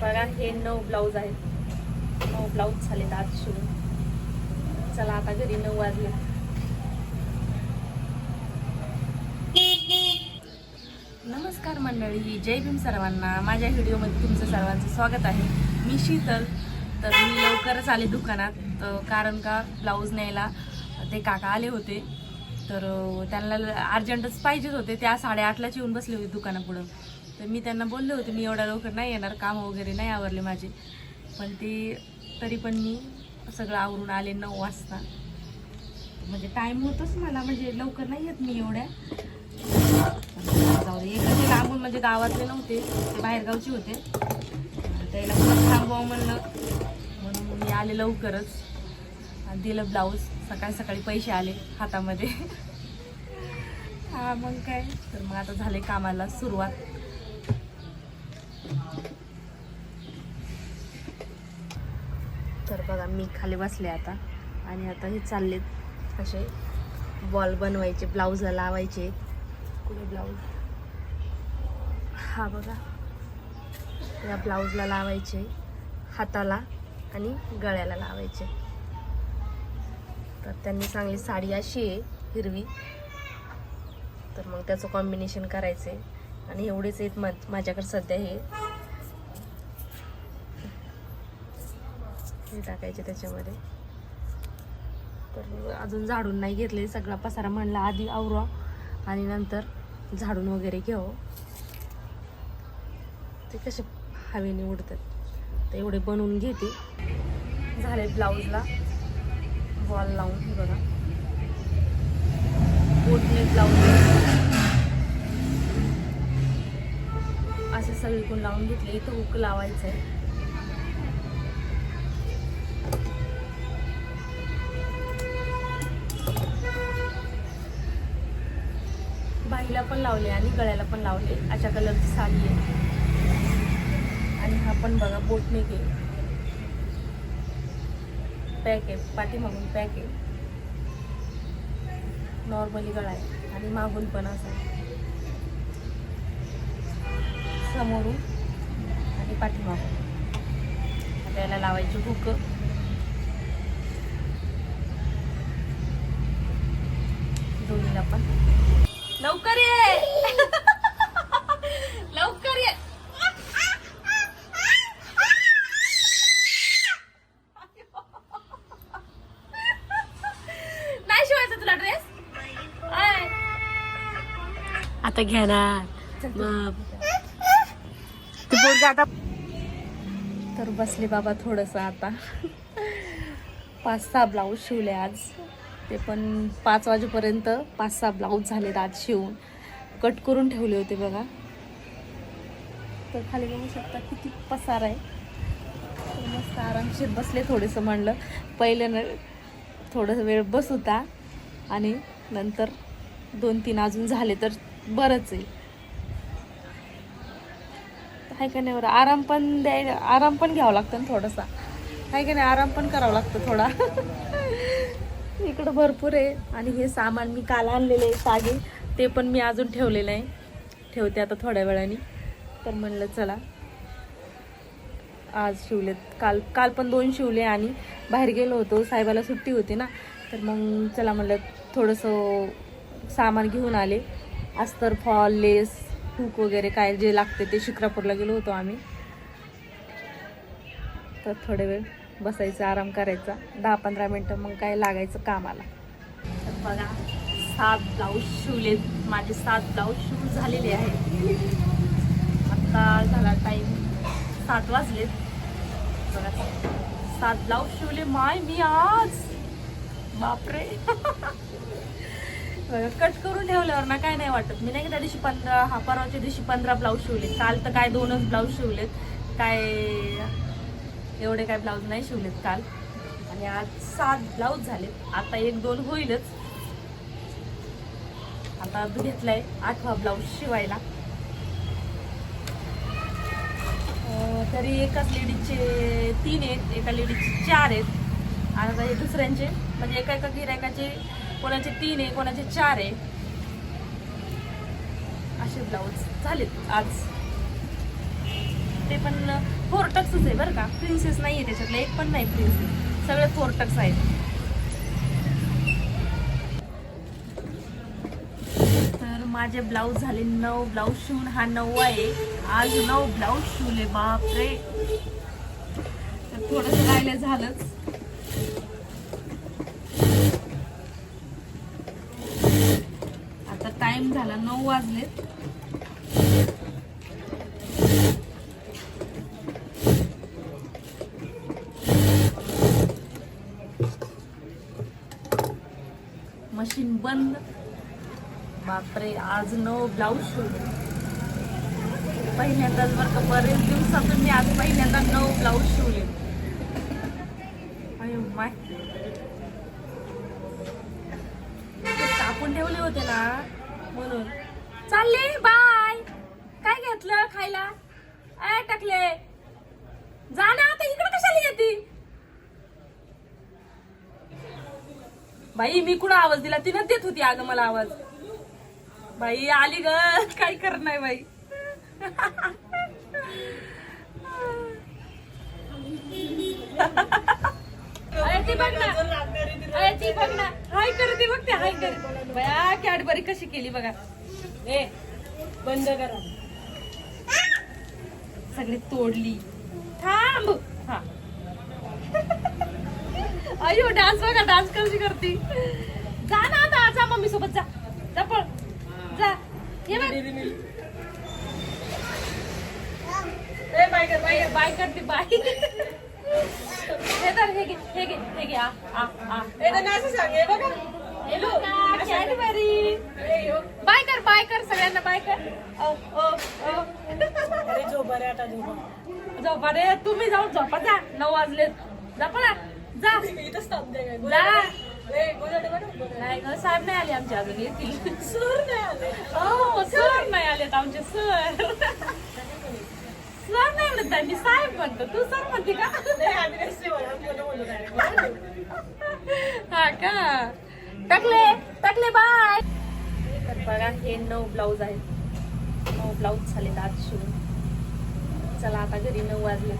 बघा हे नऊ ब्लाऊज आहेत. नऊ ब्लाऊज झालेत आज शिवून. चला आता घरी नऊ वाजले. नमस्कार मंडळी जय भीम सर्वांना. माझ्या व्हिडिओमध्ये तुमचं सर्वांचं स्वागत आहे. मी शीतल. तर मी लवकरच आले दुकानात. तर कारण का ब्लाऊज न्यायला ते काका आले होते. तर त्यांना अर्जंटच पाहिजेच होते. त्या साडेआठलाच येऊन बसले होते दुकानापुढं. तर मी त्यांना बोलले होते मी एवढ्या लवकर नाही येणार काम वगैरे नाही आवरले माझे. पण ते तरी पण मी सगळं आवरून आले नऊ वाजता. म्हणजे टाईम होतोच मला म्हणजे लवकर नाही येत मी एवढ्या. जाऊ दे इकडचे लांबून म्हणजे गावातले नव्हते ते बाहेरगावचे होते. त्याला परत थांबवा म्हणलं. म्हणून मी आले लवकरच. दिलं ब्लाऊज सकाळी सकाळी पैसे आले हातामध्ये. हा मग काय? तर मग आता झाले कामाला सुरुवात. तर बघा मी खाली बसले आता. आणि आता हे चाललेत असे बॉल बनवायचे ब्लाऊजला लावायचे. कुठे ब्लाऊज हा बघा. या ब्लाऊजला लावायचे हाताला आणि गळ्याला लावायचे. तर त्यांनी चांगली साडी अशी आहे हिरवी. तर मग त्याचं कॉम्बिनेशन करायचं आहे आणि एवढेच आहेत मा माझ्याकडे सध्या हे. हे टाकायचे त्याच्यामध्ये. तर अजून झाडून नाही घेतले सगळा पसारा म्हणला आधी आवरा आणि नंतर झाडून वगैरे घेऊ. ते कसे हवेने उडतात ते एवढे बनवून घेते. झाले ब्लाऊजला बॉल लावून हे बघा. बोटने ब्लाऊज. असे सगळीकडून लावून घेतले इथं हुक लावायचं आहे बाईला पण लावले आणि गळ्याला पण लावले. अशा कलरची साडी आहे. आणि हा पण बघा बोटने घे पॅक आहे. पाठीमागून पॅक आहे. नॉर्मली गळा आहे. आणि मागून पण असा समोरून आणि पाठीमागून. आता याला लावायची हुक. दोन्हीला पण. लवकर ये. लवकर ये. नाही शिवायचा तुला ड्रेस आता घेणार तू. बोल आता. तर बसले बाबा थोडंसं आता. पाच सहा ब्लाऊज शिवले आज. ते पण पाच वाजेपर्यंत पाच सहा ब्लाऊज झालेत आज शिवून. कट करून ठेवले होते बघा. तर खाली बघू शकता किती पसार आहे. तर मस्त आरामशीर बसले थोडंसं म्हणलं. पहिल्यानं न थोडंसं वेळ बस होता आणि नंतर दोन तीन अजून झाले तर बरंच आहे. आहे का नाही बरं? आराम पण द्याय आराम पण घ्यावा लागतो ना थोडासा. आहे का नाही? आराम पण करावा लागतो थोडा. इकडं भरपूर आहे. आणि हे सामान मी काल आणलेले आहे सागे ते पण मी अजून ठेवलेलं आहे. ठेवते आता थोड्या वेळाने. तर म्हणलं चला. आज शिवलेत. काल काल पण दोन शिवले आणि बाहेर गेलो होतो. साहेबाला सुट्टी होती ना. तर मग चला म्हणलं थोडंसं सामान घेऊन आले. अस्तर फॉल लेस हुक वगैरे काय जे लागते ते शिक्रापूरला गेलो होतो आम्ही. तर थोडे वेळ बसायचं आराम करायचा. दहा पंधरा मिनटं मग काय लागायचं कामाला. तर बघा सात ब्लाऊज शिवलेत माझे सात ब्लाऊज शिवून झालेले आहेत. आत्ता झाला टाईम सात वाजलेत. बघा सात ब्लाऊज शिवले. माय मी आज. बापरे. बघा कट करून ठेवल्यावर ना काय नाही वाटत. मी नाही त्या दिवशी पंधरा हा परवाच्या दिवशी पंधरा ब्लाऊज शिवले. काल तर काय दोनच ब्लाऊज शिवलेत. काय एवढे काय ब्लाऊज नाही शिवलेत काल. आणि आज सात ब्लाऊज झालेत. आता एक दोन होईलच. आता घेतलाय आठवा ब्लाऊज शिवायला. तरी एकाच लेडीजचे तीन आहेत एका लेडीजचे चार आहेत. आणि आता हे दुसऱ्यांचे. म्हणजे एका एका गिरायकाचे कोणाचे तीन आहे कोणाचे चार आहे. असे ब्लाऊज झालेत आज. ते पण फोरटक्सच आहे बरं का. प्रिन्सेस नाही आहे त्याच्यातलं एक पण नाही प्रिन्सेस सगळे फोरटक्स आहेत. तर माझे ब्लाऊज झाले नऊ. ब्लाऊज शिवून हा नववा आहे. आज नऊ ब्लाऊज शिवले बापरे. तर थोडंसं राहिलं झालंच. आता टाइम झाला नऊ वाजलेत. मशीन बंद. बापरे आज नऊ ब्लाऊज शिवले. पहिल्यांदाच बरं का बरेच दिवसातून मी आज पहिल्यांदा नऊ ब्लाऊज शिवले. अयो माय. कापून ठेवले होते ना म्हणून. चालले बाय काय घेतलं खायला अय टाकले जा ना आता इकडे कशाला येते बाई मी कुठं आवाज दिला? तिनं देत होती अगं मला आवाज. बाई आली ग. काय करणार बाई? ती बघ ना. अरे ती बघ ना. हाय करते बघ ते हाय कर. बया कॅडबरी कशी केली बघा. ए बंद करा. सगळी तोडली. थांब. हा. अयो डान्स बघा डान्स कशी करते. जा ना आता जा मम्मी सोबत जा. जा पळ. जा. ये ए, बाय बाय बाय करते बाय हे तर हे घे हे घे हे घे आ आ आ. हे बघा. कॅडबरी. बाय कर बाय कर सगळ्यांना बाय कर. ओ ओ ओ. झोपा रे तुम्ही जाऊन झोपा जा. नऊ वाजले झोपा ना जा. जा. नाही ग साहेब नाही आले आमच्या अजून येतील. सर नाही आले. हो सर नाही आलेत आमचे सर सर नाही म्हणत मी साहेब म्हणतो. तू सर म्हणते का? हा का? टाकले टाकले बाय तर बघा हे नऊ ब्लाऊज आहेत. नऊ ब्लाऊज झाले आज शिवून. चला आता घरी नऊ वाजले.